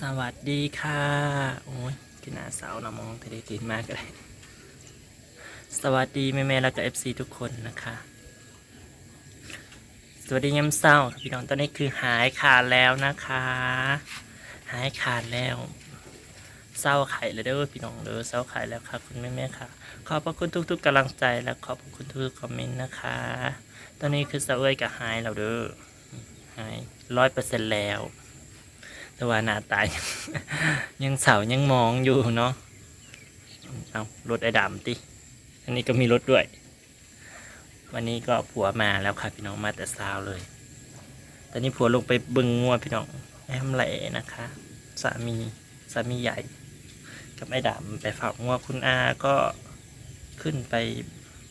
สวัสดีค่ะ โอ้ยกินหน้าสาวนะมองทะเลตื่นมากเลย สวัสดีแม่ๆแล้วก็เอฟซีทุกคนนะคะ สวัสดียามเศร้าพี่น้องตอนนี้คือหายขาดแล้วนะคะ หายขาดแล้วเศร้าไข่เลยเด้อพี่น้องเด้อเศร้าไข่แล้วค่ะ คุณแม่ๆค่ะ ขอบพระคุณทุกๆกำลังใจและขอบพระคุณทุกๆคอมเมนต์นะคะ ตอนนี้คือเศร้าเอ้ยกับหายแล้วเด้อหายร้อยเปอร์เซ็นต์แล้ว แต่ว่าหน้าตาย ยังเสายังมองอยู่เนาะเอารถไอ้ดำติอันนี้ก็มีรถด้วย วันนี้ก็ผัวมาแล้วค่ะพี่น้องมาแต่เช้าเลย ตอนนี้ผัวลงไปบึงงัวพี่น้องแอมแหล่นะคะสามีสามีใหญ่ กับไอ้ดำไปฝากงัวคุณอาก็ขึ้นไป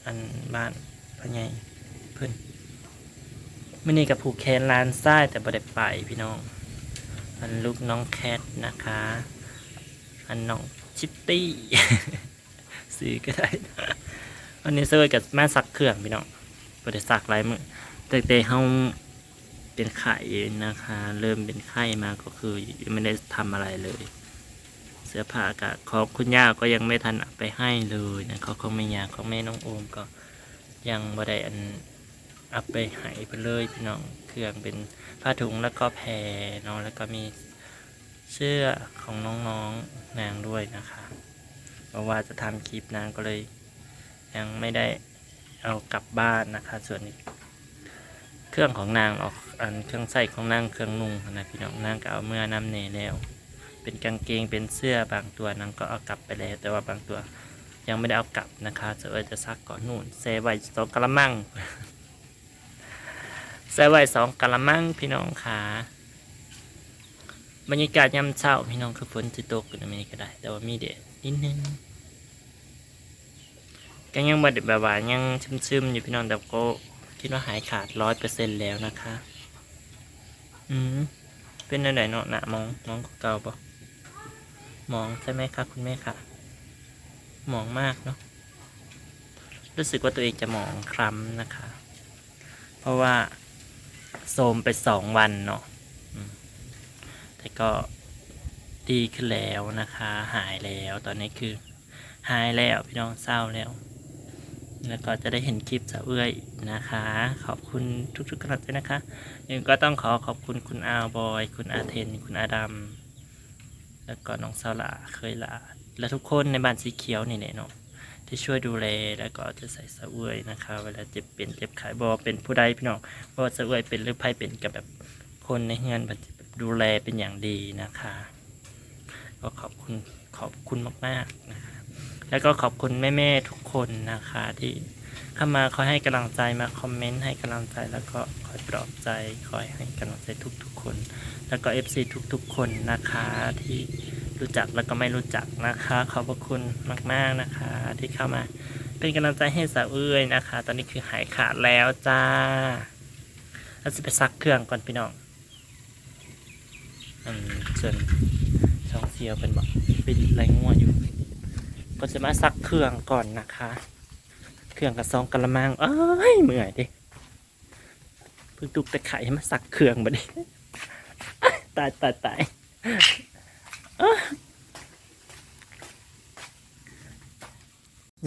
อันบ้านพะไงเพื่อนมื่อนี้กับผูกแขนลานไส้แต่บ่ได้ไปพี่น้อง อันลูกน้องแคทนะคะ อันน้องชิตตี้ซื้อก็ได้นะวันนี้เซอร์กับแม่ซักเครื่องพี่น้องบริษักไรมือแต่แต่เขาเป็นไข่นะคะ เริ่มเป็นไข้มาก็คือยังไม่ได้ทำอะไรเลย เสื้อผ้ากับของคุณย่าก็ยังไม่ทันไปให้เลยนะเขาของแม่ยาของแม่น้องโอมก็ยังบ่ได้อัน อาไปให้ไปเลยพี่น้องเครื่องเป็นผ้าถุงแล้วก็แพรเนาะแล้วก็มีเสื้อของน้องๆนางด้วยนะคะเพราะว่าจะทำคลิปนางก็เลย ยังไม่ได้เอากลับบ้านนะคะ ส่วนเครื่องของนางออกอันเครื่องใส่ของนางเครื่องนุ่งนะพี่น้องนางก็เอาเมื่อนำเนยแล้ว เป็นกางเกงเป็นเสื้อบางตัวนางก็เอากลับไปแล้ว แต่ว่าบางตัวยังไม่ได้เอากลับนะคะจะเออจะซักก่อนนู่นเซไว้สองกะละมัง ใส่ไว้สองกะละมังพี่น้องค่ะบรรยากาศยามเช้าพี่น้องคือฝนจะตกกันไม่ก็ได้ แต่ว่ามีแดดนิดนึงก็ยังบไดแบบว่ายังซึมๆอยู่พี่น้องแต่ก็คิดว่าหายขาดร้อยเปอร์เซ็นต์แล้วนะคะ อืมเป็นอะไรเนาะหนะมองมองเก่าปะมองใช่ไหมคะคุณแม่ค่ะมองมากเนาะรู้สึกว่าตัวเองจะมองคล้ำนะคะ เพราะว่า โซมไปสองวันเนาะแต่ก็ดีขึ้นแล้วนะคะ หายแล้วตอนนี้คือ หายแล้วพี่น้องเศร้าแล้ว แล้วก็จะได้เห็นคลิปสาวเอื้อยนะคะ ขอบคุณทุกๆกำลังใจนะคะยังก็ต้องขอขอบคุณคุณอาบอย คุณอาเทน คุณอาดำแล้วก็น้องสาวหลาเคยลาและทุกคนในบ้านสีเขียวนี่แหละเนาะ ที่ช่วยดูแลแล้วก็จะใส่สะเวยนะคะ เวลาเจ็บเป็นเจ็บขายบอเป็นผู้ใดพี่น้องบอสะเวยเป็นหรือไพ่เป็นกับแบบคนในเงินแบบดูแลเป็นอย่างดีนะคะ ก็ขอบคุณขอบคุณมากๆนะคะ แล้วก็ขอบคุณแม่ๆทุกคนนะคะที่เข้ามาคอยให้กำลังใจมาคอมเมนต์ให้กำลังใจแล้วก็คอยปลอบใจคอยให้กำลังใจทุกๆคน แล้วก็ FC ทุกๆคนนะคะที่ รู้จักแล้วก็ไม่รู้จักนะคะ ขอบพระคุณมาก ๆนะคะ ที่เข้ามา เป็นกำลังใจให้สาวเอ้ยนะคะ ตอนนี้คือหายขาดแล้วจ้าเราจะไปซักเครื่องก่อนพี่น้องอืมส่วนช่องเสียวเป็นบอกเป็นไรง่วอยู่ ก็จะมาซักเครื่องก่อนนะคะ เครื่องกับซองกระมังเอ้ยเมื่อยดิเพิ่งตุกตะไคร่มาซักเครื่องบัดนี้ตายตายตาย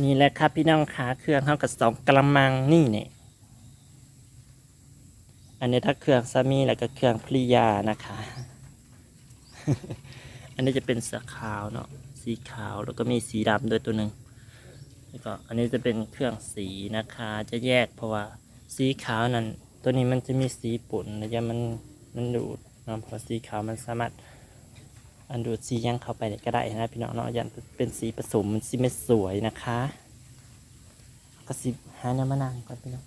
นี่แหละครับพี่น้องขาเครื่องเท่ากับสองกระมังนี่เนี่ยอันนี้ถ้าเครื่องสามีแล้วก็เครื่องพริยานะคะ อันนี้จะเป็นสีขาวเนาะสีขาวแล้วก็มีสีดำด้วยตัวหนึ่งแล้วก็อันนี้จะเป็นเครื่องสีนะคะ จะแยกเพราะว่าสีขาวนั้นตัวนี้มันจะมีสีปุ่นแล้วจะมันมันดูดนะเพราะสีขาวมันสามารถ อันดูดสียังเข้าไปเนี่ยก็ได้นะพี่น้องเนาะยันเป็นสีผสมมันสีไม่สวยนะคะก็สิหาน้ำมะนาวก่อนพี่น้อง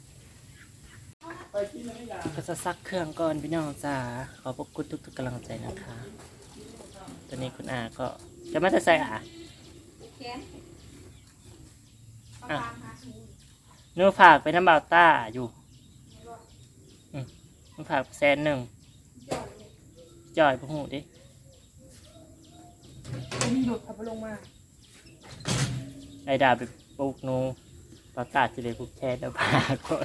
ก็จะซักเครื่องก่อนพี่น้องจ้าขอบพระคุณทุกๆกำลังใจนะคะ ตอนนี้คุณอาก็จะมาจะใส่อะแขนเอาอะตามหาสูงเนื้อฝากไปน้ำเบาต้าอยู่อืมเนื้อฝากแสนหนึ่งยอดเลยจ่อยพวกหูดิ นหยุดขับลงมาไอ้ดาไปปลูกนูปาตาจะเลยปลูกแคนมาฝากก่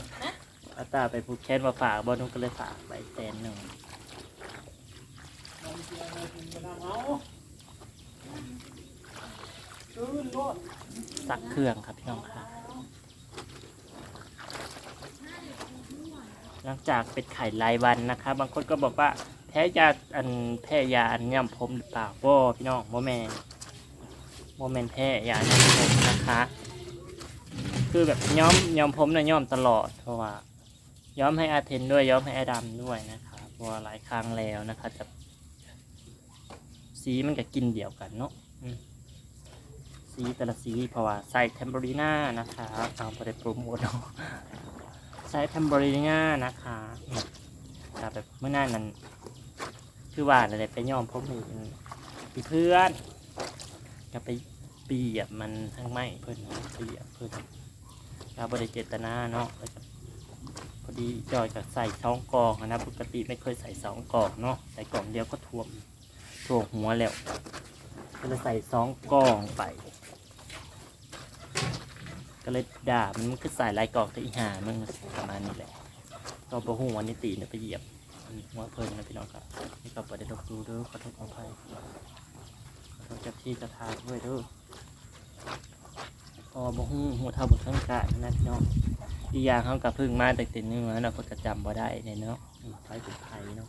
อาตาไปปลูกแคนมาฝากบอลนุก็เลยฝากไปแสนหนึ่งสักเครื่องครับพี่น้องค่ะ หลังจากเป็นไข่ลายวันนะคะ บางคนก็บอกว่า พ้ยาอันแพ้ยาอันย่ำผมหรือเปล่าบ่พี่น้องโมแมนโมแมนแพ้ยาย่ำผมนะคะ คือแบบย้อมย้อมผมนะย้อมตลอดเพราะว่าย้อมให้อาเทนด้วยย้อมให้อาดำด้วยนะคะเพราะว่าหลายครั้งแล้วนะคะจะสีมันก็กินเดียวกันเนาะสีแต่ละสีเพราะว่าใส่เทมเบอรีน่านะคะเอาไปโปรโมทเนาะใช้เทมเบอรีน่านะคะแต่แบบเมื่อหน้านั้น คือว่าอะไรไปย้อมผมอีกมีเพื่อนก็ไปเปียบมันทั้งไม่เพื่อนเปียบเพื่อนเราบริเจตนาเนาะพอดีจอยก็ใส่สองกล่องนะปกติไม่เคยใส่สองกล่องเนาะใส่กล่องเดียวก็ท่วมท่วมหัวแล้วก็เลยใส่สองกล่องไป ก็เลยด่ามันมันคือสายลายกอกที่อีหามันประมาณนี้แหละก็ประหูวันนี้ตีเนี่ยไปเหยียบ มันหัวเพลินนะพี่น้องครับนี่ก็ประเด็นลบดูเด้อขอโทษขอภัยขอโทษเจ้าที่จะทางด้วยเด้อพอบ่หูหัวเท่าบุญข้างกายนะพี่น้องอีกอย่างเขากับพึ่งมาแต่ติดเนื้อเนาก็จำบ่ได้เนี่ยเนาะไปเป็นไทยเนาะ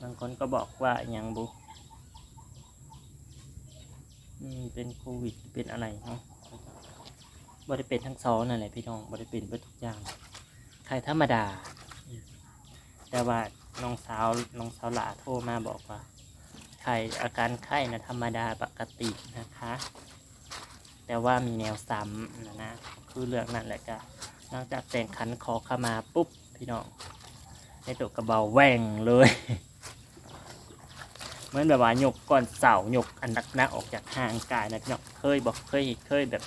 บางคนก็บอกว่าอหยังบุเป็นโควิดเป็นอะไรเนาะ บริเป็นทั้งสองนั่นแหละพี่น้องบริเป็นเพื่ทุกอย่างใครธรรมดา แต่ว่าน้องสาวน้องสาวหลาโทรมาบอกว่าไข้อาการไข้นะธรรมดาปกตินะคะ แต่ว่ามีแนวซ้ำนะนะคือเรื่องนั้นแหละจ้ะนอกจากแต่งขันคอข้ามาปุ๊บพี่น้องในตัวกระเบาแหว่งเลยเหมือนแบบว่าหยกก่อนเสาหยกอันนักนักๆออกจากห่างกายนะพี่น้องเคยบอกเคยเคยแบบ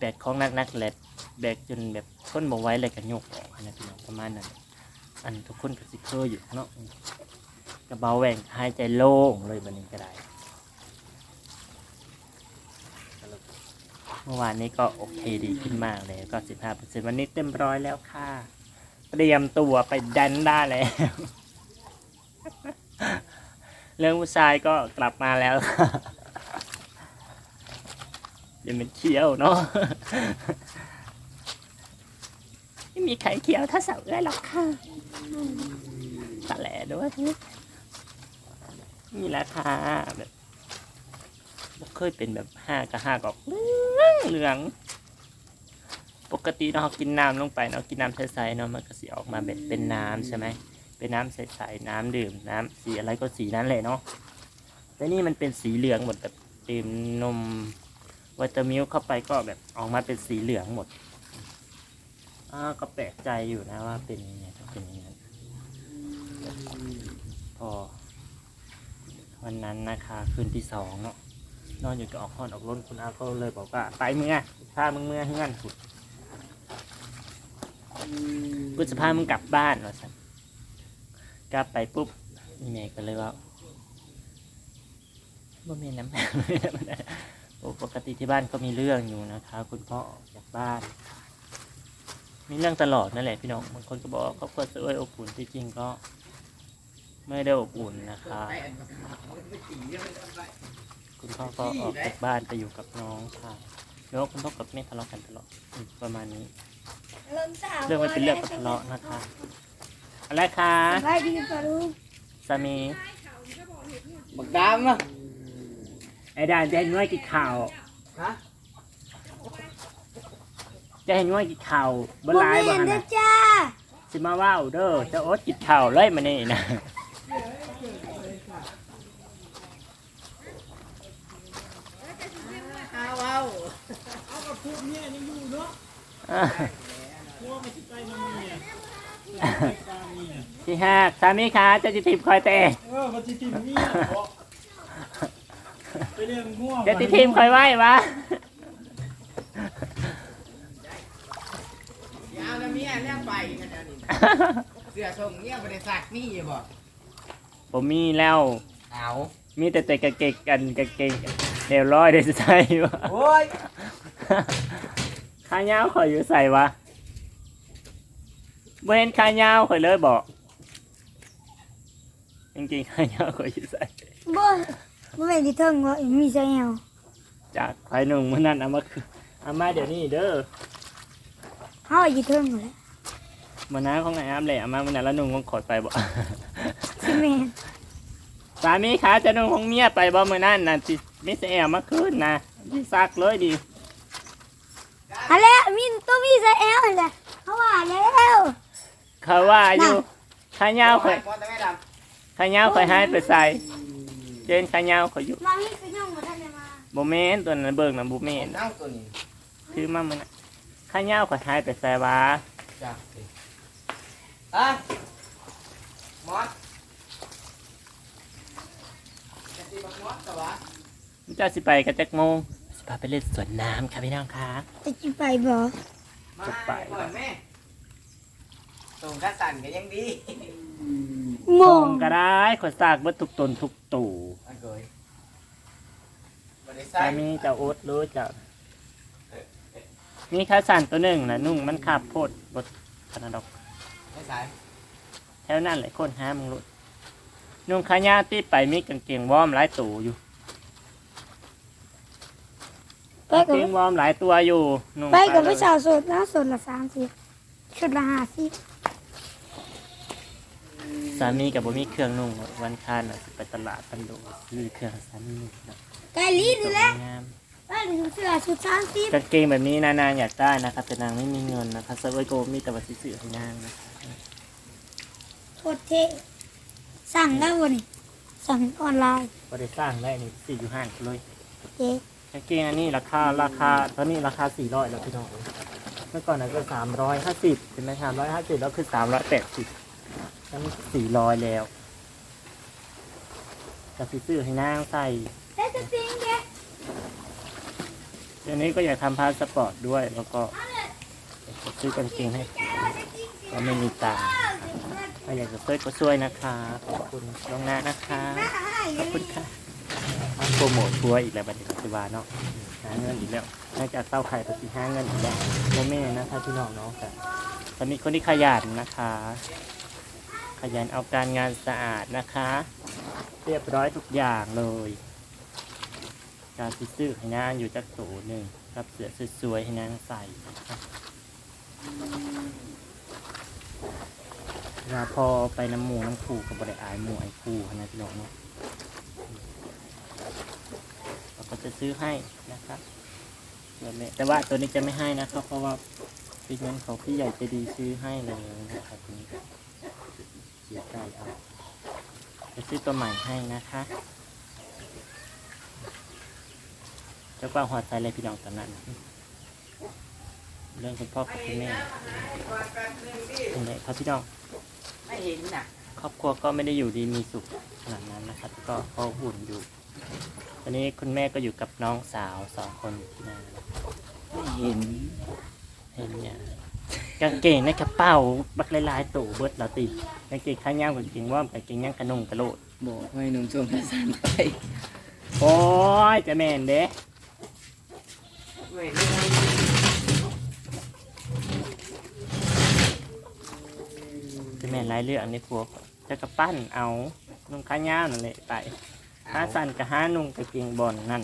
แบกของนักนักๆแหลบแบกจนแบบทนบ่ไหว้เลยกับหยกออกนะพี่น้องประมาณนั้นอันทุกคนก็สิเคยอยู่เนาะกระเบาแหว่งหายใจโล่งเลยบันนี้ก็ได้เมื่อวานนี้ก็โอเคดีขึ้นมากเลยก็สิบห้าเปอร์เซ็นต์วันนี้เต็มร้อยแล้วค่ะเตรียมตัวไปดันได้แล้ว เรื่องผู้ชายก็กลับมาแล้วค่ะ ยังเป็นเคี้ยวเนาะไม่มีใครเคี้ยวถ้าสาวเอ้ยหรอกค่ะตะแหล่ด้วยนี่แหละค่ะแบบเคยเป็นแบบห้ากะห้ากอกเหลืองเหลืองปกติเนาะเรากินน้ำลงไปเนาะกินน้ำใสๆเนาะมันก็สีออกมาแบบเป็นน้ำใช่ไหมเป็นน้ำใสๆน้ำดื่มน้ำสีอะไรก็สีนั้นเลยเนาะแต่นี่มันเป็นสีเหลืองหมดแบบดื่มนม วิตามิลเข้าไปก็แบบออกมาเป็นสีเหลืองหมดอ่าก็แปลกใจอยู่นะว่าเป็นยังไงถ้าเป็นอย่างนั้นพอ วันนั้นนะคะคืนที่สองเนาะนอนอยู่กับออกห้อนออกร้นคุณอาก็เลยบอกว่าไปเมื่อพามึงเมื่อเฮือนขุดกูจะพามึงกลับบ้านว่าสันกลับไปปุ๊บนี่แม่ก็เลยว่าบ่มีน้ำ โอ้ปกติที่บ้านก็มีเรื่องอยู่นะคะคุณพ่อออกจากบ้าน มีเรื่องตลอดนั่นแหละพี่น้องบางคนก็บอกว่าครอบครัวสวยอบอุ่นที่จริงก็ ไม่ได้อบอุ่นนะคะคุณพ่อก็ออกจากบ้านไปอยู่กับน้องค่ะแล้วคุณพ่อกับแม่ทะเลาะกันตลอดอืมประมาณนี้ เรื่องมันเป็นเรื่องกับทะเลาะนะคะอะไรคะสบายดีปะลูกสามีบักดำอะ ไอ้ด่านจะเห็นว่ากินข่าวฮะจะเห็นว่ากินข่าวบนไลน์บ้างเด้นะอจ้าสิมาว่าวเด้อเจะโอ๊ตกินข่าวเลยมานี่นะเอาเอาที่ห้าสามีคะเจะจะทีมคอยเตะเออมันจะติมเมีย เหรอไปเรื่องง่วงจะติดทีมคอยไหววะอย่าเอาแล้วเมียแล้วไปกันเดี๋ยวนี้เสือส่งเมียบริษัทนี่อย่าบอกผมมีแล้ว เอามีแต่แต่กางเกงกันกางเกงเดวร้อยเดยวใส่วะโอ้ยขายาวคอยอยู่ใส่วะบ่เห็นขายาวคอยเลยบอกจริงๆขายาวก็อยู่ใส่บ่ บ่แม่นที่เทิงว่ามีใจแอวจากไฟหนุ่มมันนั่นเอามาคือเอามาเดี๋ยวนี้เด้อเฮาอยู่เทิงนั่นแหละมาน้าของไอ้อามเลยเอามามันนั่นแล้วหนุ่มของขอดไปบ่ สิแม่นสามีขาจะนุ่งของเมียไปบ่มื้อนั้นน่ะสิมิสแอลมาคืนนะที่ซักเลยดิอันแหละมีตัวมีใจแอวนั่นแหละเฮาว่าแล้วเขาว่าอยู่ขายาวข่อยมอแต่ไม่ดขายาวข่อยหายไปใส่ เจนขายาวข่อยอยู่มามีก็ยังบ่ทันได้มาบ่แม่นตัวนั้นเบิ่งน่ะบ่แม่นำเน่าตัวนี้คือมามื้อนั้นขายาวข่อยหายไปใส่ว่าจ้ะสิอะมอสจะตีบักมอสแต่ว่าเจ้าสิไปกันจักโมงสิพาไปเล่นสวนน้ำค่ะพี่น้องค่ะจะสิไปบ่มาจะไปก่อนแม่ส่งข้าสั่นก็ยังดีโมส่งงก็ได้ข่อยซากเบิดทุกตนทุกตู่ อันเกยบ่ได้ สาใส่มีเจ้าโอ๊ตรู้จักมีข้าวสารตัวหนึ่งนะนุ่งมันขาบโพดบดขนาดดอกไม่ใส่แถวนั้นแหละคนหามึงรุดนุ่งขายาวตีไปมีกางเกงวอร์มหลายตัวอยู่ไปกางกับเกงวอร์มหลายตัวอยู่นุ่งไปกับเลยผู้สาวโสดนะโสดละ30ชุดละ50ส สามีกับบมีเครื่องนุ่งวันคานน่ะไปตลาดตันโดซื้อเครื่องให้สามีนุ่ไกลิ้ดูแลงามบ้านเสือสุดสามสิบกางเกงแบบนี้นานๆอยากได้นะครับ แต่นางไม่มีเงินนะครับเซอร์ไวโกมีแต่ว่าสิซื้อให้นางนะโคตรเทสั่งได้วันสั่งออนไลน์บ่ได้สร้างได้นี่สิอยู่ห้างเลยเจ๊กางเกงอันนี้ราคาราคาตอนนี้ราคาสี่ร้อยแล้วพี่น้องเมื่อก่อนน่ะก็350เห็นไหมสามร้อยห้าสิบแล้วคือสามร้อยแปดสิบ ตอนนี้สี่ร้อยแล้วจะซื้อให้นางใส่เอ๊ะจะจริงแกเดี๋ยวนี้ก็อยากทำพาสปอร์ตด้วย แล้วก็จะซื้อกางเกงให้ก็ไม่มีตังค์ถ้าอยากจะช่วยก็ช่วยนะคะขอบคุณลวงหน้านะคะขอบคุณค่ะมาโปรโมททัวร์อีกแล้วบัดนี้ปัจจุบันเนาะหาเงินอีกแล้วนอกจากเต้าไข่ก็สิหาเงินอีกแล้วโมแม่นะคะพี่น้องเนาะแต่ตอนนี้คนที่ขยันนะคะ ขยันเอาการงานสะอาดนะคะ เรียบร้อยทุกอย่างเลย การสิซื้อให้นางอยู่จักโตหนึ่งกับเสื้อสวยๆให้นางใส่นะครับเวลาพอไปน้ำหมูน้ำคูกับบริอายหมูไอ้คูนะพี่น้องเนาะเราก็จะซื้อให้นะครับแต่ว่าตัวนี้จะไม่ให้นะครับเพราะว่าเป็นเงินของพี่ใหญ่ใจะดีซื้อให้เลยนะครับตัวนี้ สียใจเอาจะซื้อตัวใหม่ให้นะคะเจ้าป้าหัวใจเลยพี่น้องตอนนั้น เรื่องคุณพ่อกับคุณแม่นี่แหละครับพี่น้องไม่เห็นน่ะครอบครัวก็ไม่ได้อยู่ดีมีสุขขนาดนั้นนะครับ ก็พออุ่นอยู่ ตอนนี้คุณแม่ก็อยู่กับน้องสาวสองคนอยู่ที่นั่นไม่เห็น เห็นเนี่ย กางเกงในกระเป๋าบักหลายๆตู่เบิดเราติกางเกงขายาวกางเกงว่ามกางเกงย่างกระนุ่งกระโลดบอกให้หนุ่มส่งข้าสั่นไปโอ้ยจะแม่นเด้เว้ยจะแม่นหลายเรื่องในพวกจะกระปั้นเอานุ่งขายาวนั่นแหละไปหาสั่นกับหานุ่งกางเกงบอลนั่น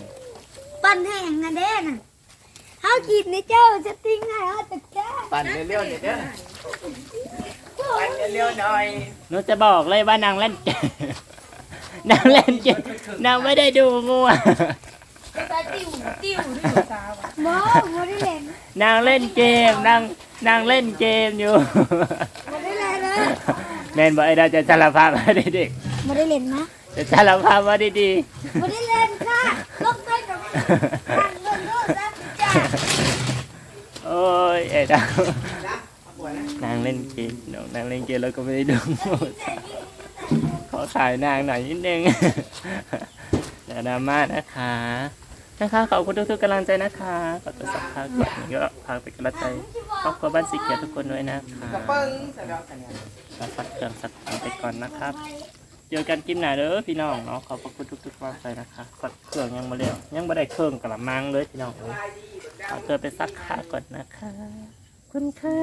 ปั้นแห้งนะเด้น่ะเฮากินในเจ้าจะติ้งให้เฮาจะแก้ ปั่นเร็วๆหน่อยเด้อปั่นเร็วๆหน่อยหนูจะบอกเลยว่านางเล่นเกมนางเล่นเกมนางไม่ได้ดูงัวตาติ้วติ้วที่อยู่สาวอะบ่บ่ได้เล่นนางเล่นเกมนางนางเล่นเกมอยู่บ่ได้เล่นเลยแมนบอกไอ้เราจะสารภาพว่าเด็กบ่ได้เล่นนะๆจะสารภาพว่าดีบ่ได้เล่นค่ะลงไปกับทางเงินโลดแล้วจ้า ๆโอ้ ยไอ้ดาวนะเอาปวดนะนางเล่นเกมน้องนางเล่นเกมแล้วก็ไม่ได้ดูงัวขอขายนางหน่อยนิดนึงอย่าดราม่านะคะ นะคะขอบคุณทุกๆกำลังใจนะคะขอบคุณสักพักก่อนก็พาไปกำลังใจครอบครัวบ้านสีเขียวทุกคนด้วยนะคะกระเปิ้งใส่ดอกกันเนี่ยมาสักเครื่องสักอันไปก่อนนะครับเจอกันกินหนาเด้อพี่น้องเนาะขอบพระคุณทุกๆกำลังใจนะคะสักเครื่องยังมาเร็วยังไม่ได้เครื่องกระมังเลยพี่น้อง เอ้ยเอาเธอไปซักขาก่อนนะคะ คุณค่ะ